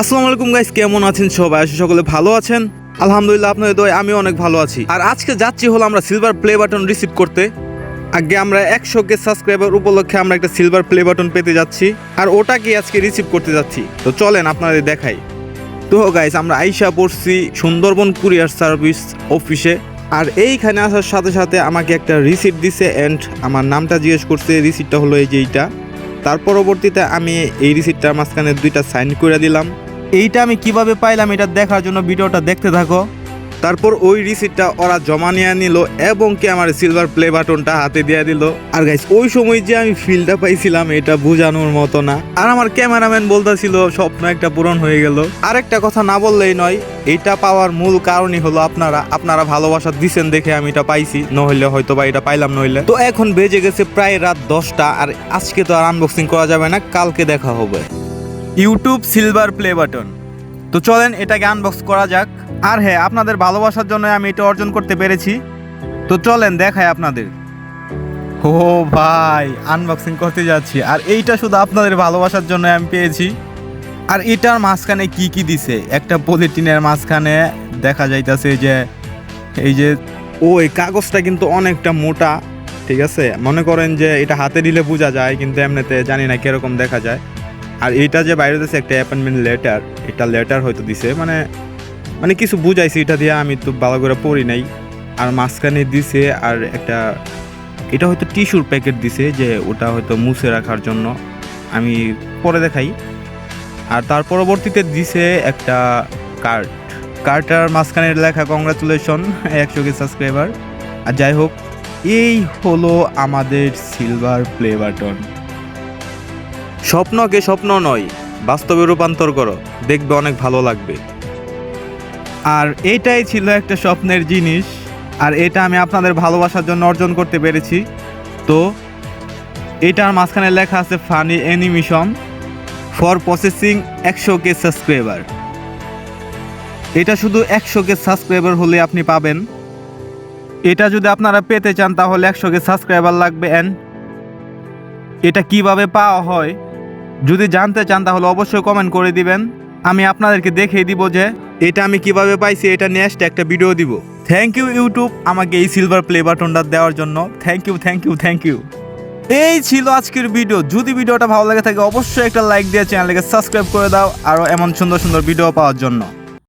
আসসালামু আলাইকুম গাইস, কেমন আছেন সবাই? আশা সকলে ভালো আছেন। আলহামদুলিল্লাহ, আপনাদের দয় আমি অনেক ভালো আছি। আর আজকে যাচ্ছি হলো আমরা সিলভার প্লে বাটন রিসিভ করতে। আগে আমরা একশো কে সাবস্ক্রাইবার উপলক্ষে আমরা একটা সিলভার প্লে বাটন পেতে যাচ্ছি। আর ওটাকে আজকে রিসিভ করতে যাচ্ছি। তো চলেন আপনাদের দেখাই। তো গাইস আমরা আইসা পড়ছি সুন্দরবন কুরিয়ার সার্ভিস অফিসে আর এইখানে আসার সাথে সাথে আমাকে একটা রিসিপ্ট দিছে অ্যান্ড আমার নামটা জিজ্ঞেস করছে রিসিপ্টটা হলো এই যে এইটা। তার পরবর্তীতে আমি এই রিসিপ্টটার মাঝখানে দুইটা সাইন করে দিলাম। এইটা আমি কীভাবে পাইলাম এটা দেখার জন্য ভিডিওটা দেখতে থাকো। তারপর ওই রিসিটটা ওরা জমা নিয়ে নিল এবং কি আমার সিলভার প্লে বাটনটা হাতে দিয়ে দিল। আর গাইস ওই সময় যে আমি ফিলটা পাইছিলাম, এটা বোঝানোর মতো না। আর আমার ক্যামেরাম্যান বলতেছিল, স্বপ্ন একটা পূরণ হয়ে গেল। আর একটা কথা না বললেই নয়, এটা পাওয়ার মূল কারণই হলো আপনারা আপনারা ভালোবাসা দিছেন দেখে আমি এটা পাইছি, নইলে হয়তো বা এটা পাইলাম নইলে। তো এখন বেজে গেছে প্রায় রাত দশটা, আর আজকে তো আর আনবক্সিং করা যাবে না, কালকে দেখা হবে। ইউটিউব সিলভার প্লে বাটন তো চলেন এটাকে আনবক্স করা যাক। আর হ্যাঁ আপনাদের ভালোবাসার জন্য আমি এটা অর্জন করতে পেরেছি। তো চলেন দেখাই আপনাদের। ও ভাই আনবক্সিং করতে যাচ্ছি। আর এইটা শুধু আপনাদের ভালোবাসার জন্য আমি পেয়েছি। আর এটার মাঝখানে কি কি দিছে? একটা পলিটিনের মাঝখানে দেখা যাইতাছে যে, এই যে ও এই কাগজটা কিন্তু অনেকটা মোটা, ঠিক আছে? মনে করেন যে এটা হাতে দিলে বোঝা যায়, কিন্তু এমনিতে জানি না কীরকম দেখা যায়। আর এটা যে বাইরে দিছে একটা অ্যাপয়েন্টমেন্ট লেটার এটা লেটার হয়তো দিছে মানে মানে কিছু বুঝাইছি, এটা দিয়ে আমি তো ভালো করে পড়ি নাই। আর মাঝখানে দিছে, আর একটা, এটা হয়তো টিস্যুর প্যাকেট দিছে, যে ওটা হয়তো মুছে রাখার জন্য। আমি পরে দেখাই। আর তার পরবর্তীতে দিছে একটা কার্ড কার্ডটার মাঝখানে লেখা কংগ্রাচুলেশন একশো কে সাবস্ক্রাইবার আর যাই হোক, এই হলো আমাদের সিলভার প্লে বাটন স্বপ্নকে স্বপ্ন নয়, বাস্তবে রূপান্তর করো, দেখবে অনেক ভালো লাগবে। আর এটাই ছিল একটা স্বপ্নের জিনিস, আর এটা আমি আপনাদের ভালোবাসার জন্য অর্জন করতে পেরেছি। তো, এটার মাঝখানে লেখা আছে ফানি অ্যানিমেশন ফর প্রসেসিং একশো কে সাবস্ক্রাইবার। এটা শুধু একশো কে সাবস্ক্রাইবার হলে আপনি পাবেন। এটা যদি আপনারা পেতে চান তাহলে একশো কে সাবস্ক্রাইবার লাগবে অ্যান্ড এটা কীভাবে পাওয়া হয় যদি জানতে চান তাহলে অবশ্যই কমেন্ট করে দিবেন। আমি আপনাদেরকে দেখিয়ে দিব যে এটা আমি কীভাবে পাইছি, এটা নেক্সট একটা ভিডিও দিব। থ্যাংক ইউ ইউটিউব আমাকে এই সিলভার প্লে বাটনটা দেওয়ার জন্য। Thank you thank you thank you এই ছিল আজকের ভিডিও যদি ভিডিওটা ভালো লাগে থাকে, অবশ্যই একটা লাইক দিয়ে চ্যানেলকে সাবস্ক্রাইব করে দাও, আরও এমন সুন্দর সুন্দর ভিডিও পাওয়ার জন্য।